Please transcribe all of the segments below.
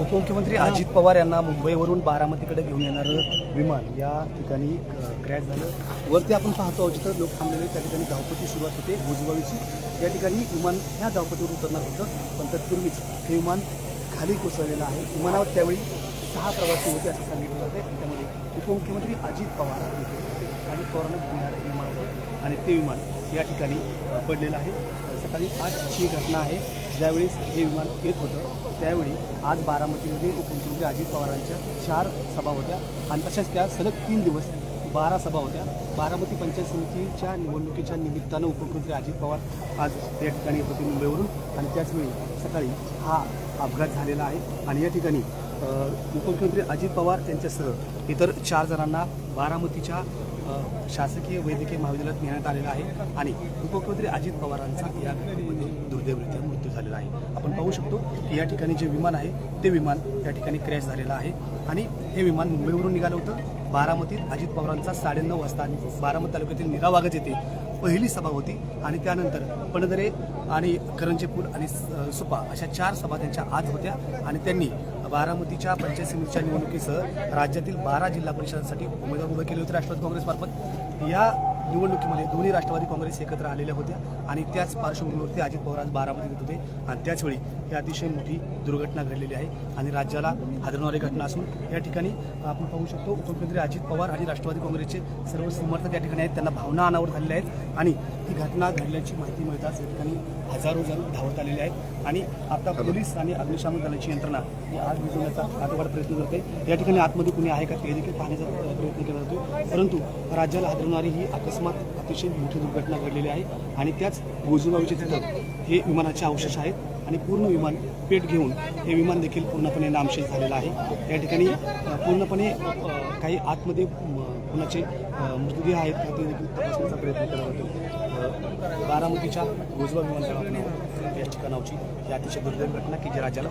उपमुख्यमंत्री अजित पवार यांना मुंबईवरून बारामतीकडे घेऊन येणारं विमान या ठिकाणी क्रॅश झालं. वरती आपण पाहतो जिथं लोक थांबलेले त्या ठिकाणी धावपती सुरुवात होते. भुजबळीची. या ठिकाणी विमान ह्या धावपतीवर उतरणार होतं. पण तत्पूर्वीच हे विमान खाली कोसळलेलं आहे. विमानावर त्यावेळी सहा प्रवासी होते असं सांगितलं जाते त्यामध्ये उपमुख्यमंत्री अजित पवार अजित आणि पवारांना घेणारं विमान होतं आणि ते विमान या ठिकाणी पडलेलं आहे. सकाळी आजची घटना आहे. ज्यावेळेस हे विमान येत होतं त्यावेळी आज बारामतीमध्ये उपमुख्यमंत्री अजित पवारांच्या चार सभा होत्या. आणि तशाच त्या सलग तीन दिवस बारा सभा होत्या. बारामती पंचायत समितीच्या निवडणुकीच्या निमित्तानं उपमुख्यमंत्री अजित पवार आज या ठिकाणी येत होते मुंबईवरून. आणि त्याचवेळी सकाळी हा अपघात झालेला आहे. आणि या ठिकाणी उपमुख्यमंत्री अजित पवार यांच्यासह इतर चार जणांना बारामतीच्या शासकीय वैद्यकीय महाविद्यालयात नेण्यात आलेलं आहे आणि उपमुख्यमंत्री अजित पवारांचा या घटनेमध्ये दुर्दैवरित्या मृत्यू झालेला आहे. आपण पाहू शकतो की या ठिकाणी जे विमान आहे ते विमान या ठिकाणी क्रॅश झालेलं आहे आणि हे विमान मुंबईवरून निघालं होतं. बारामतीत अजित पवारांचा साडेनऊ वाजता बारामती तालुक्यातील निरावागत येथे पहिली सभा होती आणि त्यानंतर पणदरे आणि करंजेपूर आणि स- सुपा अशा चार सभा त्यांच्या आज होत्या आणि त्यांनी बारामतीच्या पंचायत समितीच्या निवडणुकीसह राज्यातील बारा जिल्हा परिषदांसाठी उमेदवार उभे केले होते. राष्ट्रवादी काँग्रेसमार्फत या निवडणुकीमध्ये दोन्ही राष्ट्रवादी काँग्रेस एकत्र आलेल्या होत्या आणि त्याच पार्श्वभूमीवरती अजित पवार आज बारामतीत येत होते. आणि त्याचवेळी ही अतिशय मोठी दुर्घटना घडलेली आहे आणि राज्याला हादरणारी घटना असून या ठिकाणी आपण पाहू शकतो उपमुख्यमंत्री अजित पवार आणि राष्ट्रवादी काँग्रेसचे सर्व समर्थक या ठिकाणी आहेत. त्यांना भावना अनावर झालेल्या आहेत आणि ही घटना घडल्याची माहिती मिळताच या ठिकाणी हजारो जण धावत आलेले आहेत. आणि आता पोलीस आणि अग्निशामक दलाची यंत्रणा ही आग विझवण्याचा आटोकाट प्रयत्न करते. या ठिकाणी आतमध्ये कुणी आहे का ते देखील पाहण्याचा प्रयत्न केला जातो परंतु राज्याला हादरणारी ही अकस्मात अतिशय मोठी दुर्घटना घडलेली आहे आणि त्याच गोजुगावचे तिथं हे विमानाचे अवशेष आहेत आणि पूर्ण विमान पेट घेऊन हे विमान देखील पूर्णपणे नामशेष झालेलं आहे. या ठिकाणी पूर्णपणे काही आतमध्ये कुणाचे मृतदेह आहेत का ते देखील तपासण्याचा प्रयत्न केला जातो. बारामतीच्या गोजवा विमानतळावर या ठिकाणावची ही अतिशय दुर्दैवी घटना की जी राज्याला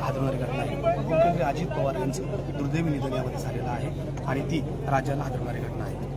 हादरणारी घटना आहे. मुख्यमंत्री अजित पवार यांचं दुर्दैवी निधन यामध्ये झालेलं आहे आणि ती राज्याला हादरणारी घटना आहे.